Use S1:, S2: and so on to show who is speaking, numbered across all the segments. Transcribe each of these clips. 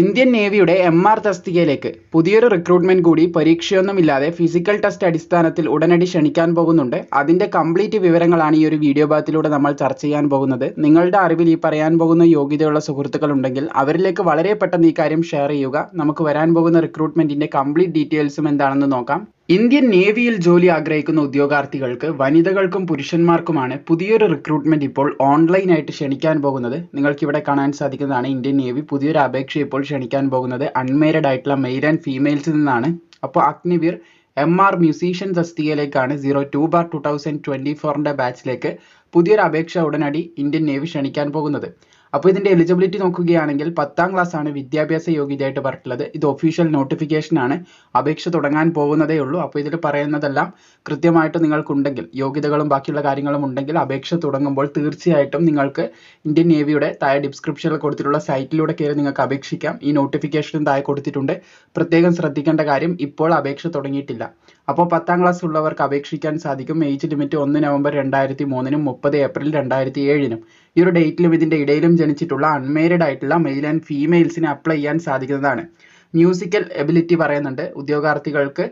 S1: Indian നേവിയുടെ M R തസ്തികയിലേക്ക് പുതിയൊരു recruitment കൂടി പരീക്ഷയൊന്നുമില്ലാതെ ഫിസിക്കൽ ടെസ്റ്റ് അടിസ്ഥാനത്തിൽ ഉടനടി ക്ഷണിക്കാൻ പോകുന്നുണ്ട്. അതിന്റെ കംപ്ലീറ്റ് വിവരങ്ങളാണ് ഈ ഒരു വീഡിയോ ഭാഗത്തിലൂടെ നമ്മൾ ചർച്ച ചെയ്യാൻ പോകുന്നത്. നിങ്ങളുടെ അറിവിൽ ഈ പറയാൻ പോകുന്ന യോഗ്യതയുള്ള സുഹൃത്തുക്കൾ ഉണ്ടെങ്കിൽ അവരിലേക്ക് വളരെ പെട്ടെന്ന് ഈ കാര്യം ഷെയർ ചെയ്യുക. നമുക്ക് വരാൻ പോകുന്ന റിക്രൂട്ട്മെന്റിന്റെ കംപ്ലീറ്റ് ഡീറ്റെയിൽസും എന്താണെന്ന് നോക്കാം. ഇന്ത്യൻ നേവിയിൽ ജോലി ആഗ്രഹിക്കുന്ന ഉദ്യോഗാർത്ഥികൾക്ക് വനിതകൾക്കും പുരുഷന്മാർക്കുമാണ് പുതിയൊരു റിക്രൂട്ട്മെന്റ് ഇപ്പോൾ ഓൺലൈനായിട്ട് ക്ഷണിക്കാൻ പോകുന്നത്. നിങ്ങൾക്ക് ഇവിടെ കാണാൻ സാധിക്കുന്നതാണ് ഇന്ത്യൻ നേവി. പുതിയൊരു അപേക്ഷ ഇപ്പോൾ ക്ഷണിക്കാൻ പോകുന്നത് അൺമേരിഡ് ആയിട്ടുള്ള മെയിൽ ആൻഡ് ഫീമെയിൽസിൽ നിന്നാണ്. അപ്പോൾ Agniveer M R musician തസ്തികയിലേക്കാണ് zero two bar two thousand twenty ഫോറിന്റെ ബാച്ചിലേക്ക് പുതിയൊരു അപേക്ഷ ഉടനടി ഇന്ത്യൻ നേവി ക്ഷണിക്കാൻ പോകുന്നത്. അപ്പോൾ ഇതിന്റെ എലിജിബിലിറ്റി നോക്കുകയാണെങ്കിൽ പത്താം ക്ലാസ് ആണ് വിദ്യാഭ്യാസ യോഗ്യതയായിട്ട് പറഞ്ഞിട്ടുള്ളത്. ഇത് ഒഫീഷ്യൽ നോട്ടിഫിക്കേഷൻ ആണ്. അപേക്ഷ തുടങ്ങാൻ പോകുന്നതേ ഉള്ളൂ. അപ്പോൾ ഇതിൽ പറയുന്നതെല്ലാം കൃത്യമായിട്ട് നിങ്ങൾക്കുണ്ടെങ്കിൽ യോഗ്യതകളും ബാക്കിയുള്ള കാര്യങ്ങളും ഉണ്ടെങ്കിൽ അപേക്ഷ തുടങ്ങുമ്പോൾ തീർച്ചയായിട്ടും നിങ്ങൾക്ക് ഇന്ത്യൻ നേവിയുടെ താഴെ ഡിസ്ക്രിപ്ഷനിൽ കൊടുത്തിട്ടുള്ള സൈറ്റിലൂടെ കയറി നിങ്ങൾക്ക് അപേക്ഷിക്കാം. ഈ നോട്ടിഫിക്കേഷനും താഴെ കൊടുത്തിട്ടുണ്ട്. പ്രത്യേകം ശ്രദ്ധിക്കേണ്ട കാര്യം ഇപ്പോൾ അപേക്ഷ തുടങ്ങിയിട്ടില്ല. അപ്പോൾ പത്താം ക്ലാസ് ഉള്ളവർക്ക് അപേക്ഷിക്കാൻ സാധിക്കും. ഏജ് ലിമിറ്റ് ഒന്ന് നവംബർ രണ്ടായിരത്തി മൂന്നിനും മുപ്പത് ഏപ്രിൽ രണ്ടായിരത്തി ഏഴിനും. ഈ ഒരു ഡേറ്റിലും ഇതിന്റെ ഇടയിലും ജനിച്ചിട്ടുള്ള അൺമേരിഡ് ആയിട്ടുള്ള മെയിൽ ആൻഡ് ഫീമെയിൽസിന് അപ്ലൈ ചെയ്യാൻ സാധിക്കുന്നതാണ്. മ്യൂസിക്കൽ എബിലിറ്റി പറയുന്നുണ്ട്. ഉദ്യോഗാർത്ഥികൾക്ക്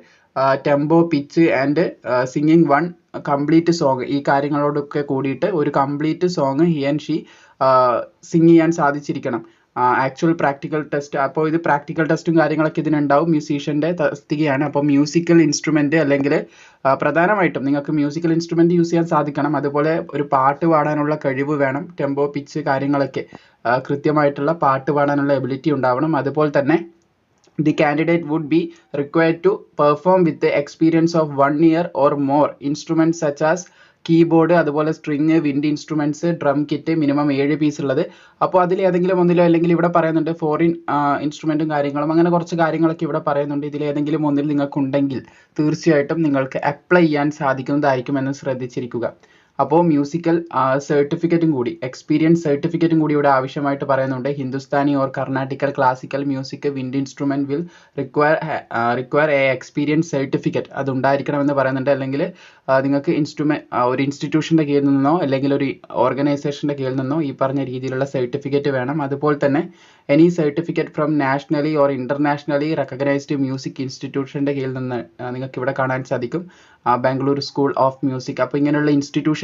S1: tempo pitch and singing one complete song ഈ കാര്യങ്ങളോടൊക്കെ കൂടിയിട്ട് ഒരു complete song he and she sing ചെയ്യാൻ സാധിച്ചിരിക്കണം. ആക്ച്വൽ പ്രാക്ടിക്കൽ ടെസ്റ്റ് അപ്പോൾ ഇത് പ്രാക്ടിക്കൽ ടെസ്റ്റും കാര്യങ്ങളൊക്കെ ഇതിനുണ്ടാവും. മ്യൂസീഷ്യന്റെ തസ്തികയാണ്. അപ്പോൾ മ്യൂസിക്കൽ ഇൻസ്ട്രുമെന്റ് അല്ലെങ്കിൽ പ്രധാനമായിട്ടും നിങ്ങൾക്ക് മ്യൂസിക്കൽ ഇൻസ്ട്രുമെന്റ് യൂസ് ചെയ്യാൻ സാധിക്കണം. അതുപോലെ ഒരു പാട്ട് പാടാനുള്ള കഴിവ് വേണം. ടെമ്പോ പിച്ച് കാര്യങ്ങളൊക്കെ കൃത്യമായിട്ടുള്ള പാട്ട് പാടാനുള്ള എബിലിറ്റി ഉണ്ടാവണം. അതുപോലെ തന്നെ the candidate would be required to perform with the experience of one year or more. such as keyboard അതുപോലെ string wind instruments drum kit minimum ഏഴ് പീസ് ഉള്ളത്. അപ്പോൾ അതിൽ ഏതെങ്കിലും ഒന്നിലോ അല്ലെങ്കിൽ ഇവിടെ പറയുന്നുണ്ട് ഫോറിൻ ഇൻസ്ട്രുമെന്റും കാര്യങ്ങളും അങ്ങനെ കുറച്ച് കാര്യങ്ങളൊക്കെ ഇവിടെ പറയുന്നുണ്ട്. ഇതിൽ ഏതെങ്കിലും ഒന്നിൽ നിങ്ങൾക്ക് ഉണ്ടെങ്കിൽ തീർച്ചയായിട്ടും നിങ്ങൾക്ക് അപ്ലൈ ചെയ്യാൻ സാധിക്കുന്നതായിരിക്കും എന്ന് ശ്രദ്ധിച്ചിരിക്കുക. അപ്പോൾ മ്യൂസിക്കൽ സർട്ടിഫിക്കറ്റും കൂടി എക്സ്പീരിയൻസ് സർട്ടിഫിക്കറ്റും കൂടി ഇവിടെ ആവശ്യമായിട്ട് പറയുന്നുണ്ട്. Hindustani or Carnatic classical music wind instrument will require require a experience certificate അത് ഉണ്ടായിരിക്കണമെന്ന് പറയുന്നുണ്ട്. അല്ലെങ്കിൽ നിങ്ങൾക്ക് ഇൻസ്ട്രുമെന്റ് ഒരു ഇൻസ്റ്റിറ്റ്യൂഷന്റെ കീഴിൽ നിന്നോ അല്ലെങ്കിൽ ഒരു ഓർഗനൈസേഷന്റെ കീഴിൽ നിന്നോ ഈ പറഞ്ഞ രീതിയിലുള്ള സർട്ടിഫിക്കറ്റ് വേണം. അതുപോലെ തന്നെ any certificate from nationally or internationally recognised music ഇൻസ്റ്റിറ്റ്യൂഷന്റെ കീഴിൽ നിന്ന് നിങ്ങൾക്ക് ഇവിടെ കാണാൻ സാധിക്കും. ബാംഗ്ലൂർ സ്കൂൾ ഓഫ് മ്യൂസിക് അപ്പോൾ ഇങ്ങനെയുള്ള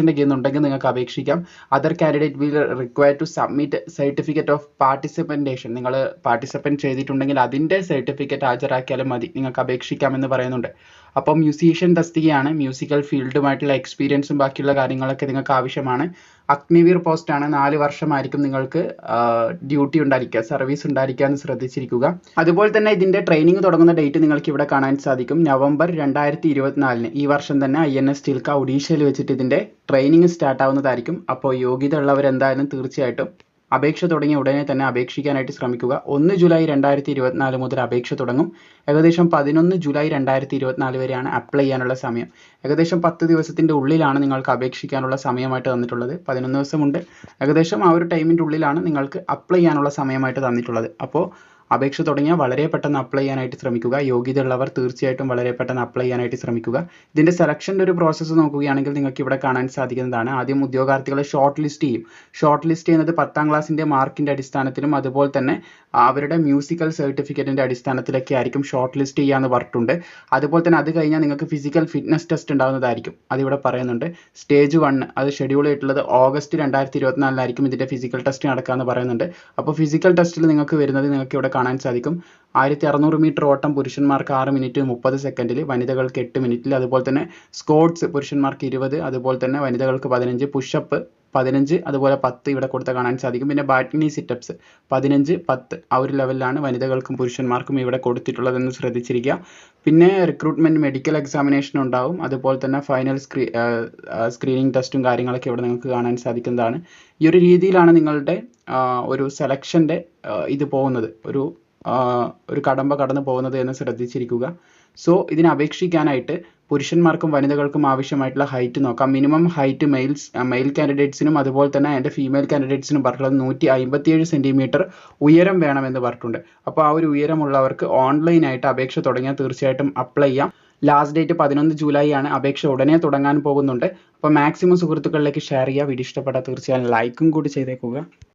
S1: ഇൻസ്റ്റിറ്റ്യൂഷന്റെ കീഴിൽ ഉണ്ടെങ്കിൽ നിങ്ങൾക്ക് അപേക്ഷിക്കാം. Other candidate will require to submit certificate of participation നിങ്ങൾ പാർട്ടിസിപ്പന്റ് ചെയ്തിട്ടുണ്ടെങ്കിൽ അതിന്റെ സർട്ടിഫിക്കറ്റ് ഹാജരാക്കിയാലും മതി. നിങ്ങൾക്ക് അപേക്ഷിക്കാമെന്ന് പറയുന്നുണ്ട്. അപ്പോൾ മ്യൂസീഷ്യൻ തസ്തികയാണ്. മ്യൂസിക്കൽ ഫീൽഡുമായിട്ടുള്ള എക്സ്പീരിയൻസും ബാക്കിയുള്ള കാര്യങ്ങളൊക്കെ നിങ്ങൾക്ക് ആവശ്യമാണ്. അഗ്നിവീർ പോസ്റ്റ് ആണ്. നാല് വർഷമായിരിക്കും നിങ്ങൾക്ക് ഡ്യൂട്ടി ഉണ്ടായിരിക്കുക സർവീസ് ഉണ്ടായിരിക്കുക എന്ന് ശ്രദ്ധിച്ചിരിക്കുക. അതുപോലെ തന്നെ ഇതിന്റെ ട്രെയിനിങ് തുടങ്ങുന്ന ഡേറ്റ് നിങ്ങൾക്ക് ഇവിടെ കാണാൻ സാധിക്കും. നവംബർ രണ്ടായിരത്തി ഇരുപത്തിനാലിന് ഈ വർഷം തന്നെ ഐ എൻ എസ് ഒഡീഷയിൽ വെച്ചിട്ട് ഇതിന്റെ ട്രെയിനിങ് സ്റ്റാർട്ട് ആവുന്നതായിരിക്കും. അപ്പോൾ യോഗ്യത ഉള്ളവരെന്തായാലും തീർച്ചയായിട്ടും അപേക്ഷ തുടങ്ങിയ ഉടനെ തന്നെ അപേക്ഷിക്കാനായിട്ട് ശ്രമിക്കുക. ഒന്ന് ജൂലൈ രണ്ടായിരത്തി ഇരുപത്തിനാല് മുതൽ അപേക്ഷ തുടങ്ങും. ഏകദേശം പതിനൊന്ന് ജൂലൈ രണ്ടായിരത്തി ഇരുപത്തിനാല് വരെയാണ് അപ്ലൈ ചെയ്യാനുള്ള സമയം. ഏകദേശം പത്ത് ദിവസത്തിന്റെ ഉള്ളിലാണ് നിങ്ങൾക്ക് അപേക്ഷിക്കാനുള്ള സമയമായിട്ട് തന്നിട്ടുള്ളത്. പതിനൊന്ന് ദിവസമുണ്ട് ഏകദേശം ആ ഒരു ടൈമിന്റെ ഉള്ളിലാണ് നിങ്ങൾക്ക് അപ്ലൈ ചെയ്യാനുള്ള സമയമായിട്ട് തന്നിട്ടുള്ളത്. അപ്പോൾ അപേക്ഷ തുടങ്ങിയാൽ വളരെ പെട്ടെന്ന് അപ്ലൈ ചെയ്യാനായിട്ട് ശ്രമിക്കുക. യോഗ്യത ഉള്ളവർ തീർച്ചയായിട്ടും വളരെ പെട്ടെന്ന് അപ്ലൈ ചെയ്യാനായിട്ട് ശ്രമിക്കുക. ഇതിന്റെ സെലക്ഷന്റെ ഒരു പ്രോസസ്സ് നോക്കുകയാണെങ്കിൽ നിങ്ങൾക്ക് ഇവിടെ കാണാൻ സാധിക്കുന്നതാണ്. ആദ്യം ഉദ്യോഗാർത്ഥികളെ ഷോർട്ട് ലിസ്റ്റ് ചെയ്യും. ഷോർട്ട് ലിസ്റ്റ് ചെയ്യുന്നത് പത്താം ക്ലാസ്സിന്റെ മാർക്കിന്റെ അടിസ്ഥാനത്തിലും അതുപോലെ തന്നെ അവരുടെ മ്യൂസിക്കൽ സർട്ടിഫിക്കറ്റിന്റെ അടിസ്ഥാനത്തിലൊക്കെ ആയിരിക്കും ഷോർട്ട് ലിസ്റ്റ് ചെയ്യാന്ന് പറഞ്ഞിട്ടുണ്ട്. അതുപോലെ തന്നെ അത് കഴിഞ്ഞാൽ നിങ്ങൾക്ക് ഫിസിക്കൽ ഫിറ്റ്നസ് ടെസ്റ്റ് ഉണ്ടാകുന്നതായിരിക്കും. അതിവിടെ പറയുന്നുണ്ട്. സ്റ്റേജ് വൺ അത് ഷെഡ്യൂൾ ചെയ്തിട്ടുള്ളത് ഓഗസ്റ്റ് രണ്ടായിരത്തി ഇരുപത്തിനാലിലായിരിക്കും ഇതിന്റെ ഫിസിക്കൽ ടെസ്റ്റ് നടക്കാമെന്ന് പറയുന്നുണ്ട്. അപ്പോൾ ഫിസിക്കൽ ടെസ്റ്റിൽ നിങ്ങൾക്ക് വരുന്നത് നിങ്ങൾക്ക് ഇവിടെ കാണാൻ സാധിക്കും. ആയിരത്തി അറുന്നൂറ് മീറ്റർ ഓട്ടം പുരുഷന്മാർക്ക് ആറ് മിനിറ്റ് മുപ്പത് സെക്കൻഡിൽ വനിതകൾക്ക് എട്ട് മിനിറ്റിൽ അതുപോലെ തന്നെ സ്കോട്ട്സ് പുരുഷന്മാർക്ക് ഇരുപത് അതുപോലെ തന്നെ വനിതകൾക്ക് പതിനഞ്ച് പുഷപ്പ് പതിനഞ്ച് അതുപോലെ പത്ത് ഇവിടെ കൊടുത്ത കാണാൻ സാധിക്കും. പിന്നെ ബാറ്റിനി സിറ്റപ്സ് പതിനഞ്ച് പത്ത്. ആ ഒരു ലെവലിലാണ് വനിതകൾക്കും പുരുഷന്മാർക്കും ഇവിടെ കൊടുത്തിട്ടുള്ളതെന്ന് ശ്രദ്ധിച്ചിരിക്കുക. പിന്നെ റിക്രൂട്ട്മെന്റ് മെഡിക്കൽ എക്സാമിനേഷൻ ഉണ്ടാവും. അതുപോലെ തന്നെ ഫൈനൽ സ്ക്രീ സ്ക്രീനിങ് ടെസ്റ്റും കാര്യങ്ങളൊക്കെ ഇവിടെ നിങ്ങൾക്ക് കാണാൻ സാധിക്കുന്നതാണ്. ഈ ഒരു രീതിയിലാണ് നിങ്ങളുടെ ഒരു സെലക്ഷന്റെ ഇത് പോകുന്നത്. ഒരു ഒരു കടമ്പ കടന്നു പോകുന്നത് എന്ന് ശ്രദ്ധിച്ചിരിക്കുക. സോ ഇതിന് അപേക്ഷിക്കാനായിട്ട് പുരുഷന്മാർക്കും വനിതകൾക്കും ആവശ്യമായിട്ടുള്ള ഹൈറ്റ് നോക്കാം. മിനിമം ഹൈറ്റ് മെയിൽസ് മെയിൽ കാൻഡിഡേറ്റ്സിനും അതുപോലെ തന്നെ എന്റെ ഫീമെയിൽ കാൻഡിഡേറ്റ്സിനും പറഞ്ഞിട്ടുള്ളത് നൂറ്റി അമ്പത്തിയേഴ് സെന്റിമീറ്റർ ഉയരം വേണമെന്ന് പറഞ്ഞിട്ടുണ്ട്. അപ്പോൾ ആ ഒരു ഉയരമുള്ളവർക്ക് ഓൺലൈനായിട്ട് അപേക്ഷ തുടങ്ങിയാൽ തീർച്ചയായിട്ടും അപ്ലൈ ചെയ്യാം. ലാസ്റ്റ് ഡേറ്റ് പതിനൊന്ന് ജൂലൈ ആണ് അപേക്ഷ ഉടനെ തുടങ്ങാൻ പോകുന്നുണ്ട്. അപ്പോൾ മാക്സിമം സുഹൃത്തുക്കളിലേക്ക് ഷെയർ ചെയ്യുക. വീഡിയോ ഇഷ്ടപ്പെട്ടാൽ തീർച്ചയായും ലൈക്കും കൂടി ചെയ്തേക്കുക.